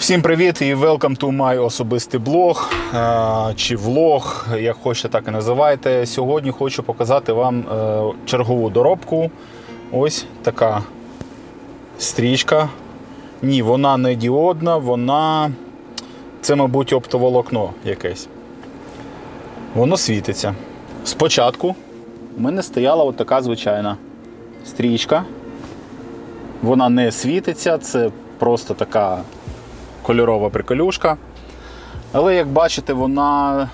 Всім привіт і welcome to my особистий блог е, чи влог, як хочете, так і називайте. Сьогодні хочу показати вам е, чергову доробку. Ось така стрічка. Ні, вона не діодна, вона. Це, мабуть, оптоволокно якесь. Воно світиться. Спочатку у мене стояла от така звичайна стрічка. Вона не світиться, це просто така кольорова приколюшка. Але як бачите, вона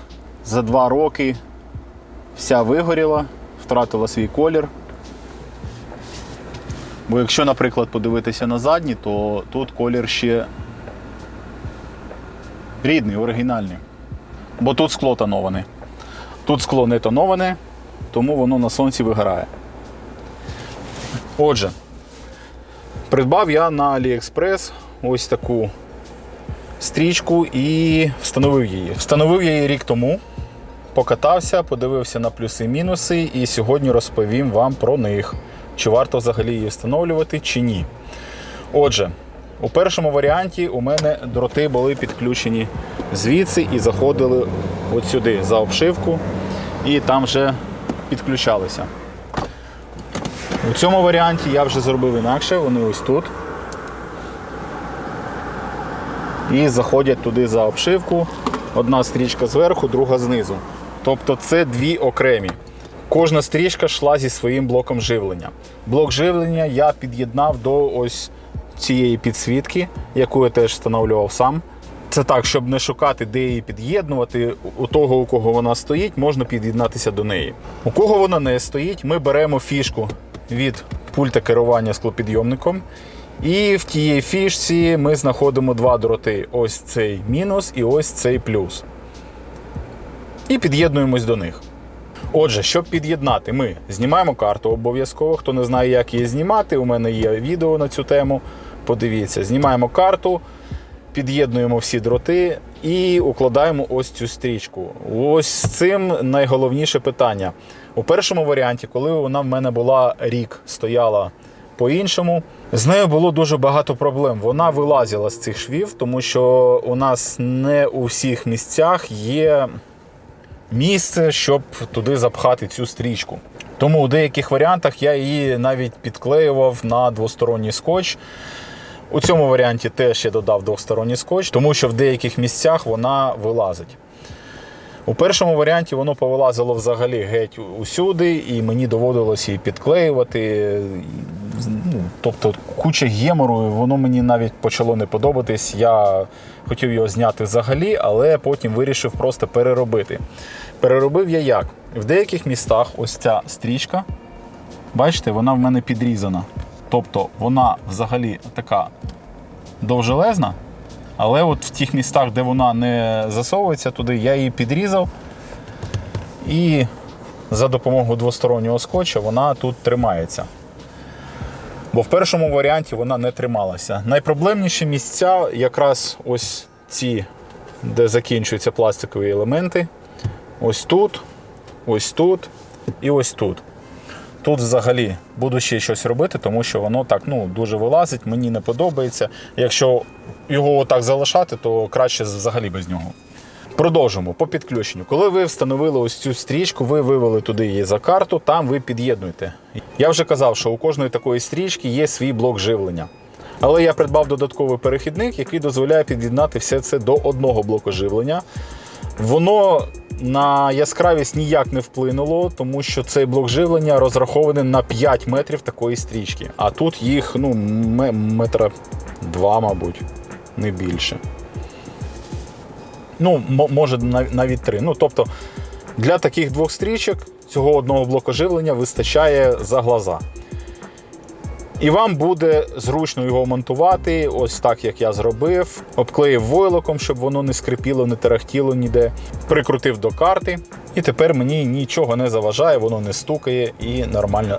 за два роки вся вигоріла, втратила свій колір. Бо якщо, наприклад, подивитися на задні, то тут колір ще рідний, оригінальний. Бо тут скло тоноване. Тут скло не тоноване, тому воно на сонці вигорає. Отже, придбав я на AliExpress ось таку стрічку і встановив її. Встановив я її рік тому, покатався, подивився на плюси-мінуси, і сьогодні розповім вам про них. Чи варто взагалі її встановлювати, чи ні. Отже, у першому варіанті у мене дроти були підключені звідси і заходили от сюди за обшивку, і там вже підключалися. У цьому варіанті я вже зробив інакше, вони ось тут. І заходять туди за обшивку. Одна стрічка зверху, друга знизу. Тобто це дві окремі. Кожна стрічка йшла зі своїм блоком живлення. Блок живлення я під'єднав до ось цієї підсвітки, яку я теж встановлював сам. Це так, щоб не шукати, де її під'єднувати. У того, у кого вона стоїть, можна під'єднатися до неї. У кого вона не стоїть, ми беремо фішку від пульта керування склопідйомником. І в тієї фішці ми знаходимо два дроти: ось цей мінус і ось цей плюс. І під'єднуємось до них. Отже, щоб під'єднати, ми знімаємо карту обов'язково. Хто не знає, як її знімати, у мене є відео на цю тему. Подивіться, знімаємо карту, під'єднуємо всі дроти і укладаємо ось цю стрічку. Ось з цим найголовніше питання. У першому варіанті, коли вона в мене була рік, стояла по-іншому. З нею було дуже багато проблем. Вона вилазила з цих швів, тому що у нас не у всіх місцях є місце, щоб туди запхати цю стрічку. Тому у деяких варіантах я її навіть підклеював на двосторонній скотч. У цьому варіанті теж я додав двосторонній скотч, тому що в деяких місцях вона вилазить. У першому варіанті воно повилазило взагалі геть усюди, і мені доводилось її підклеювати. Ну, Тобто куча гемору, воно мені навіть почало не подобатись. Я хотів його зняти взагалі, але потім вирішив просто переробити. Переробив я як? В деяких містах ось ця стрічка, бачите, вона в мене підрізана. Тобто вона взагалі така довжелезна. Але от в тих містах, де вона не засовується туди, я її підрізав. І за допомогою двостороннього скотча вона тут тримається. Бо в першому варіанті вона не трималася. Найпроблемніші місця якраз ось ці, де закінчуються пластикові елементи. Ось тут, ось тут і ось тут. Тут взагалі буду ще щось робити, тому що воно так ну, дуже вилазить, мені не подобається. Якщо його отак залишати, то краще взагалі без нього. Продовжимо по підключенню. Коли ви встановили ось цю стрічку, ви вивели туди її за карту, там ви під'єднуєте. Я вже казав, що у кожної такої стрічки є свій блок живлення. Але я придбав додатковий перехідник, який дозволяє під'єднати все це до одного блоку живлення. Воно на яскравість ніяк не вплинуло, тому що цей блок живлення розрахований на 5 метрів такої стрічки. А тут їх ну, метра два, мабуть, не більше. Ну, може, навіть три. Ну, тобто, для таких двох стрічок цього одного блоку живлення вистачає за глаза. І вам буде зручно його монтувати, ось так як я зробив. Обклеїв войлоком, щоб воно не скрипіло, не тарахтіло ніде. Прикрутив до карти. І тепер мені нічого не заважає, воно не стукає і нормально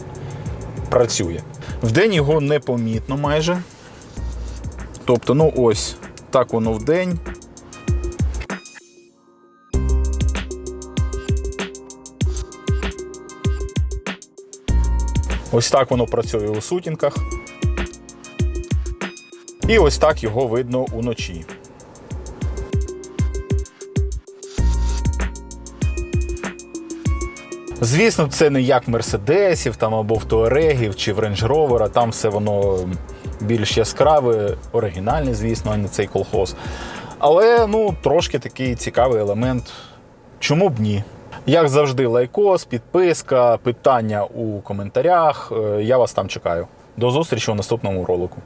працює. Вдень його непомітно майже. Тобто, ну ось так воно вдень. Ось так воно працює у сутінках. І ось так його видно уночі. Звісно, це не як Мерседесів там або в Туарегів чи в Рейндж Ровера. Там все воно більш яскраве, оригінальне, звісно, а не цей колхоз. Але ну, трошки такий цікавий елемент. Чому б ні? Як завжди, лайкос, підписка, питання у коментарях. Е, Я вас там чекаю. До зустрічі у наступному ролику.